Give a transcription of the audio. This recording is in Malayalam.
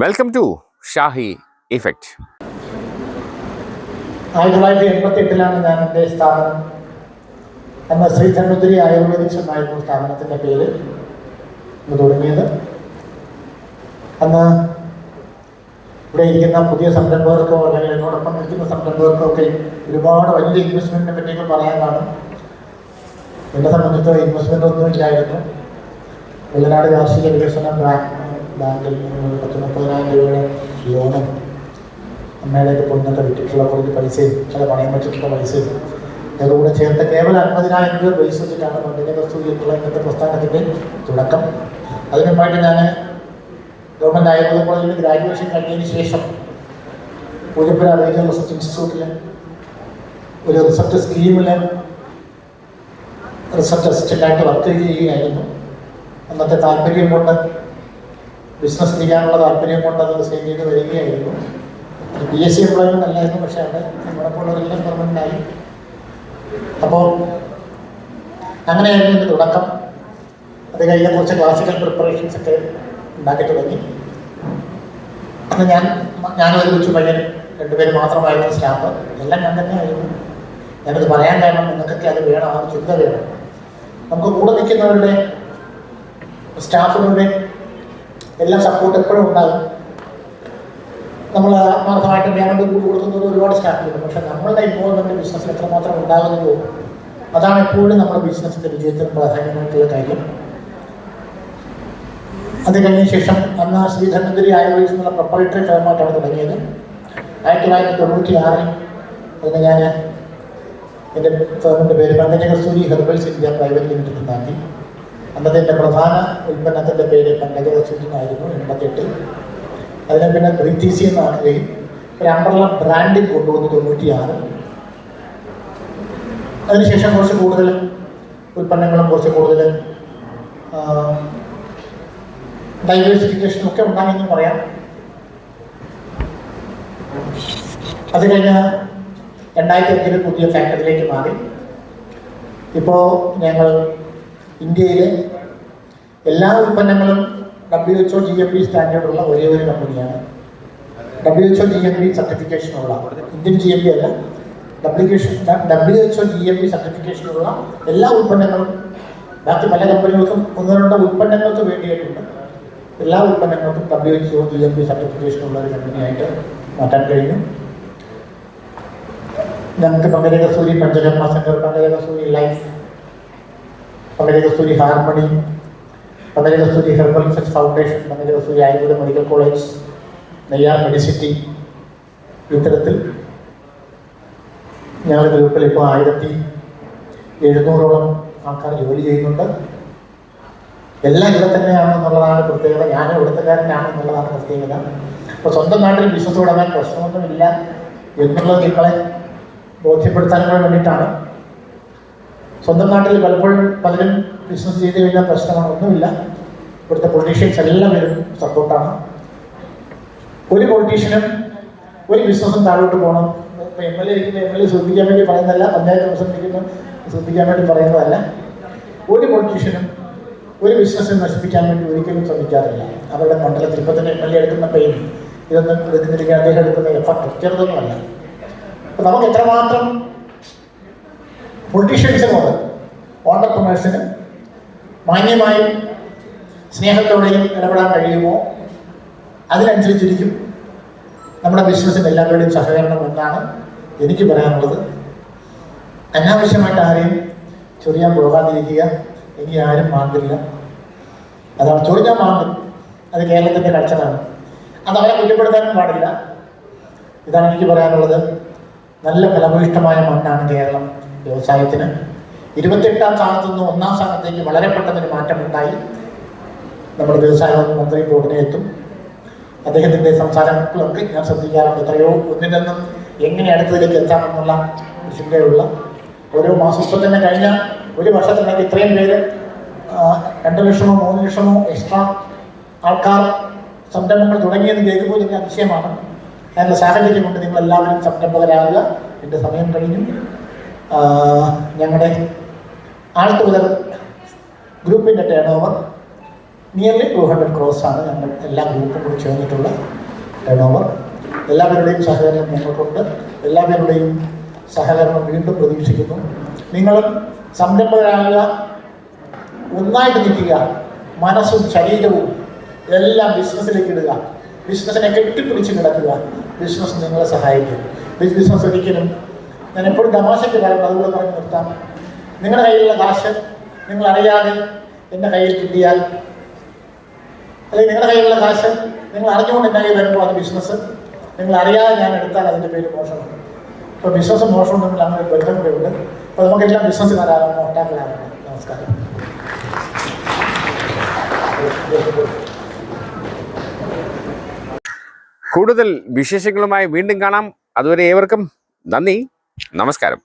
വെൽക്കം ടു ഷാഹി ഇഫക്റ്റ് ആയിരത്തി തൊള്ളായിരത്തി എൺപത്തി എട്ടിലാണ് ഞാൻ എന്റെ സ്ഥാപനം എന്ന ശ്രീ ധന്വന്തിരി ആയുർവേദിക്സ് എന്നായിരുന്നു സ്ഥാപനത്തിന്റെ പേര്. തുടങ്ങിയത്. അന്ന് ഇവിടെ ഇരിക്കുന്ന പുതിയ സംരംഭകർക്കോ അല്ലെങ്കിൽ എന്നോടൊപ്പം നിൽക്കുന്ന സംരംഭകർക്കോ ഒക്കെ ഒരുപാട് വലിയ ഇൻവെസ്റ്റ്മെന്റിനെ പറ്റിയൊക്കെ പറയാൻ കാണും. എന്നെ സംബന്ധിച്ചോ ഇൻവെസ്റ്റ്മെന്റ് ഒന്നും ഇല്ലായിരുന്നു. വെള്ളനാട് കാർഷിക വികസന ബാങ്ക് ബാങ്കിൽ നിന്ന് പത്ത് മുപ്പതിനായിരം രൂപയുടെ ലോണും അമ്മയുടെയൊക്കെ പൊന്നൊക്കെ വിട്ടിട്ടുള്ള കുറച്ച് പൈസയും ചില പണയം വെച്ചിട്ടുള്ള പൈസയും ഇതൊക്കെ കൂടെ ചേർത്ത് കേവലം അൻപതിനായിരം രൂപ പൈസ വെച്ചിട്ടാണ് മണ്ണിനെ വസ്തു എന്നുള്ള ഇന്നത്തെ പ്രസ്ഥാനത്തിന്റെ തുടക്കം. അതിനുമായിട്ട് ഞാൻ ഗവൺമെന്റ് ആയുർവേദ കോളേജിൽ ഗ്രാജുവേഷൻ കഴിഞ്ഞതിന് ശേഷം പൂജപ്പുര റീജിയണൽ റിസർച്ച് ഇൻസ്റ്റിറ്റ്യൂട്ടിൽ ഒരു റിസർച്ച് സ്കീമിൽ റിസർച്ച് അസിസ്റ്റന്റായിട്ട് വർക്ക് ചെയ്യുകയായിരുന്നു. അന്നത്തെ താല്പര്യം കൊണ്ട് ബിസിനസ് ചെയ്യാനുള്ള താല്പര്യം കൊണ്ട് അത് റിസൈൻ ചെയ്ത് വരികയായിരുന്നു. പി എസ് സി എംപ്ലോയ്മെന്റ് അല്ലായിരുന്നു പക്ഷെ അവിടെ നമ്മുടെ പോലുള്ളവരെല്ലാം പെർമനന്റ് ആയി. അപ്പോൾ അങ്ങനെയായിരുന്നു എന്റെ തുടക്കം. അത് കഴിഞ്ഞ കുറച്ച് ക്ലാസിക്കൽ പ്രിപ്പറേഷൻസ് ഒക്കെ ഉണ്ടാക്കി തുടങ്ങി. അന്ന് ഞാൻ ഞാനൊരു കൊച്ചു പയ്യൻ രണ്ടുപേര് മാത്രമായിരുന്നു സ്റ്റാഫ് എല്ലാം ഞാൻ തന്നെയായിരുന്നു ഞാനത് പറയാൻ കാരണം നിങ്ങൾക്കൊക്കെ അത് വേണം ആ ചിന്ത വേണം. നമുക്ക് കൂടെ നിൽക്കുന്നവരുടെ സ്റ്റാഫിനുടെ എല്ലാം സപ്പോർട്ട് എപ്പോഴും ഉണ്ടാകും. നമ്മൾ ആത്മാർത്ഥമായിട്ട് പേയ്മെന്റ് കൂടി കൊടുക്കുന്നത് ഒരുപാട് സ്റ്റാഫുണ്ട് പക്ഷെ നമ്മളുടെ ഇൻവോൾവ്മെന്റ് ബിസിനസ്സിൽ എത്രമാത്രം ഉണ്ടാകുന്നുവോ അതാണ് എപ്പോഴും നമ്മുടെ ബിസിനസ്സിന്റെ വിജയത്തിന് പ്രാധാന്യമായിട്ടുള്ള കാര്യം. അത് കഴിഞ്ഞ ശേഷം അന്ന് ശ്രീ ധന്വന്തിരി ആയുർവേദം എന്നുള്ള പ്രൊപ്പറേറ്ററി ഫേമായിട്ടാണ് തുടങ്ങിയത്. ആയിരത്തി തൊള്ളായിരത്തി തൊണ്ണൂറ്റി ആറിൽ അതിന് ഞാൻ എന്റെ ഫേമിന്റെ പേര് Pankajakasthuri herbals India private limited എന്നാക്കി അന്നത്തെ പ്രധാന ഉൽപ്പന്നത്തിന്റെ പേര് പങ്കജകസ്തൂരി എന്നായിരുന്നു എൺപത്തെട്ടിൽ അതിനെ പിന്നെ ബ്രിട്ടീസി എന്നാക്കുകയും ഒരു അമ്പർല ബ്രാൻഡിൽ കൊണ്ടുവന്ന് തൊണ്ണൂറ്റിയാറ്. അതിനുശേഷം കുറച്ച് കൂടുതൽ ഉൽപ്പന്നങ്ങളും കുറച്ച് കൂടുതൽ ഡൈവേഴ്സിഫിക്കേഷനും ഒക്കെ ഉണ്ടായെന്ന് പറയാം. അത് കഴിഞ്ഞ് രണ്ടായിരത്തി അഞ്ചിൽ പുതിയ ഫാക്ടറിയിലേക്ക് മാറി. ഇപ്പോൾ ഞങ്ങൾ ഇന്ത്യയിലെ എല്ലാ ഉൽപ്പന്നങ്ങളും W H O G M B സ്റ്റാൻഡേർഡുള്ള ഒരേ ഒരു കമ്പനിയാണ്. W H O G M B സർട്ടിഫിക്കേഷനുള്ള Indian G M B അല്ല duplication W H O G M B സർട്ടിഫിക്കേഷനുള്ള എല്ലാ ഉൽപ്പന്നങ്ങളും ബാക്കി പല കമ്പനികൾക്കും ഒന്ന് രണ്ട ഉൽപ്പന്നങ്ങൾക്ക് വേണ്ടിയിട്ടുണ്ട് എല്ലാ ഉൽപ്പന്നങ്ങൾക്കും W H O G M B സർട്ടിഫിക്കേഷനുള്ള ഒരു കമ്പനിയായിട്ട് മാറ്റാൻ കഴിഞ്ഞു. ഞങ്ങൾക്ക് Pankajakasthuri Panchakarma centre Pankajakasthuri life Pankajakasthuri harmony Pankajakasthuri herbal research foundation Pankajakasthuri Ayurveda medical college Neyyar medicity. ഇത്തരത്തിൽ ഞങ്ങളുടെ ഗ്രൂപ്പിൽ ഇപ്പോൾ ആയിരത്തി എഴുന്നൂറോളം ആൾക്കാർ ജോലി ചെയ്യുന്നുണ്ട്. എല്ലാം ഇവിടെ തന്നെയാണ് എന്നുള്ളതാണ് പ്രത്യേകത. ഞാൻ ഇവിടുത്തുകാരനാണെന്നുള്ളതാണ് പ്രത്യേകത. അപ്പോൾ സ്വന്തം നാട്ടിൽ ബിസിനസ് തുടങ്ങാൻ പ്രശ്നമൊന്നുമില്ല എന്നുള്ളത് നിങ്ങളെ ബോധ്യപ്പെടുത്താൻ വേണ്ടിയിട്ടാണ് സ്വന്തം നാട്ടിൽ പലപ്പോഴും പലരും ബിസിനസ് ചെയ്ത് കഴിഞ്ഞാൽ പ്രശ്നമാണ് ഇവിടുത്തെ പൊളിറ്റീഷ്യൻസ് എല്ലാവരും സപ്പോർട്ടാണ് ഒരു പൊളിറ്റീഷ്യനും ഒരു ബിസിനസ്സും താഴോട്ട് പോകണം. എം എൽ എ ഇരിക്കുന്ന എം എൽ എ ശ്രദ്ധിക്കാൻ വേണ്ടി പറയുന്നതല്ല പഞ്ചായത്ത് പ്രസിഡന്റിരിക്കുന്ന ശ്രദ്ധിക്കാൻ വേണ്ടി പറയുന്നതല്ല. ഒരു പൊളിറ്റീഷ്യനും ഒരു ബിസിനസ്സിനെ നശിപ്പിക്കാൻ വേണ്ടി ഒരിക്കലും ശ്രമിക്കാറില്ല. അവരുടെ മണ്ഡലത്തിൽ ഇപ്പം തന്നെ എം എൽ എ എടുക്കുന്ന പെയിൻ ഇതൊന്നും എടുക്കുന്നില്ലെങ്കിൽ അദ്ദേഹം എടുക്കുന്ന എഫർട്ട് ചെറുതൊന്നുമല്ല. അപ്പം നമുക്ക് എത്രമാത്രം പൊളിറ്റീഷ്യൻസിനോട് ഓണ്ടർപ്രണേഴ്സിന് മാന്യമായും സ്നേഹത്തോടെയും ഇടപെടാൻ കഴിയുമോ? അതിനനുസരിച്ചിരിക്കും. നമ്മുടെ ബിസിനസ്സിന് എല്ലാവരുടെയും സഹകരണം എന്നാണ് എനിക്ക് പറയാനുള്ളത്. അനാവശ്യമായിട്ട് ആരെയും ചൊറിയാൻ പോകാതിരിക്കുക. എനിക്ക് ആരും മാറില്ല അതാണ് ചൊറിഞ്ഞാൽ മാണ്ടും അത് കേരളത്തിന്റെ കൾച്ചറാണ്. അത് അവരെ കുറ്റപ്പെടുത്താനും പാടില്ല. ഇതാണ് എനിക്ക് പറയാനുള്ളത്. നല്ല ഫലഭൂയിഷ്ടമായ മണ്ണാണ് കേരളം. വ്യവസായത്തിന്. ഇരുപത്തെട്ടാം സ്ഥാനത്ത് നിന്ന് ഒന്നാം സ്ഥാനത്തേക്ക് വളരെ പെട്ടെന്നൊരു മാറ്റമുണ്ടായി. നമ്മുടെ വ്യവസായ മന്ത്രി ഉടനെ എത്തും. അദ്ദേഹത്തിന്റെ സംസാരങ്ങളൊക്കെ ഞാൻ ശ്രദ്ധിക്കാറുണ്ട്. എത്രയോ ഒന്നിൽ എങ്ങനെ അടുത്തതിലേക്ക് എത്താമെന്നുള്ള ചിന്തയുള്ള ഓരോ മാസത്തിൽ തന്നെ കഴിഞ്ഞ ഒരു വർഷത്തിനകത്ത് ഇത്രയും പേര് രണ്ടു ലക്ഷമോ മൂന്ന് ലക്ഷമോ എക്സ്ട്രാ ആൾക്കാർ സംരംഭങ്ങൾ തുടങ്ങിയെന്ന് കേൾക്കുമ്പോൾ എനിക്ക് അതിശയമാണ്. അതിന്റെ സാഹചര്യം കൊണ്ട് നിങ്ങൾ എല്ലാവരും സംരംഭകരാകുക. എന്റെ സമയം കഴിഞ്ഞു. ഞങ്ങളുടെ ആൾത്തുതർ ഗ്രൂപ്പിന്റെ turnover nearly two hundred ആണ് ഞങ്ങൾ എല്ലാ ഗ്രൂപ്പും കൂടി ചേർന്നിട്ടുള്ള ടേൺ ഓവർ എല്ലാവരുടെയും സഹകരണം ഞങ്ങൾക്കുണ്ട്. എല്ലാവരുടെയും സഹകരണം വീണ്ടും പ്രതീക്ഷിക്കുന്നു. നിങ്ങളും സംരംഭകരാകുക ഒന്നായിട്ട് നിൽക്കുക. മനസ്സും ശരീരവും എല്ലാം ബിസിനസ്സിലേക്ക് ഇടുക. ബിസിനസ്സിനെ കെട്ടിപ്പിടിച്ച് കിടക്കുക. ബിസിനസ് നിങ്ങളെ സഹായിക്കും. ബിസിനസ് ഒരിക്കലും ഞാൻ എപ്പോഴും തമാശയ്ക്ക് പറയുന്നത് അതുകൂടെ പറഞ്ഞ് നിർത്താം. നിങ്ങളുടെ കയ്യിലുള്ള കാശ് നിങ്ങൾ അറിയാതെ എന്റെ കയ്യിൽ കിട്ടിയാൽ അല്ലെങ്കിൽ നിങ്ങളുടെ കയ്യിലുള്ള കാശ് നിങ്ങൾ അറിഞ്ഞുകൊണ്ട് എന്റെ കയ്യിൽ വരുമ്പോൾ അത് ബിസിനസ്. നിങ്ങൾ അറിയാതെ ഞാൻ എടുത്താൽ അതിന്റെ പേര് മോശമാണ് ഇപ്പോൾ ബിസിനസ് മോശം തമ്മിൽ അങ്ങനെ ഒരു ബന്ധം കൂടെ ഉണ്ട്. അപ്പോൾ നമുക്കെല്ലാം ബിസിനസ്സുകാരാകാം. മോട്ടാക്കളാകണം നമസ്കാരം. കൂടുതൽ വിശേഷങ്ങളുമായി വീണ്ടും കാണാം. അതുവരെ ഏവർക്കും നന്ദി. നമസ്കാരം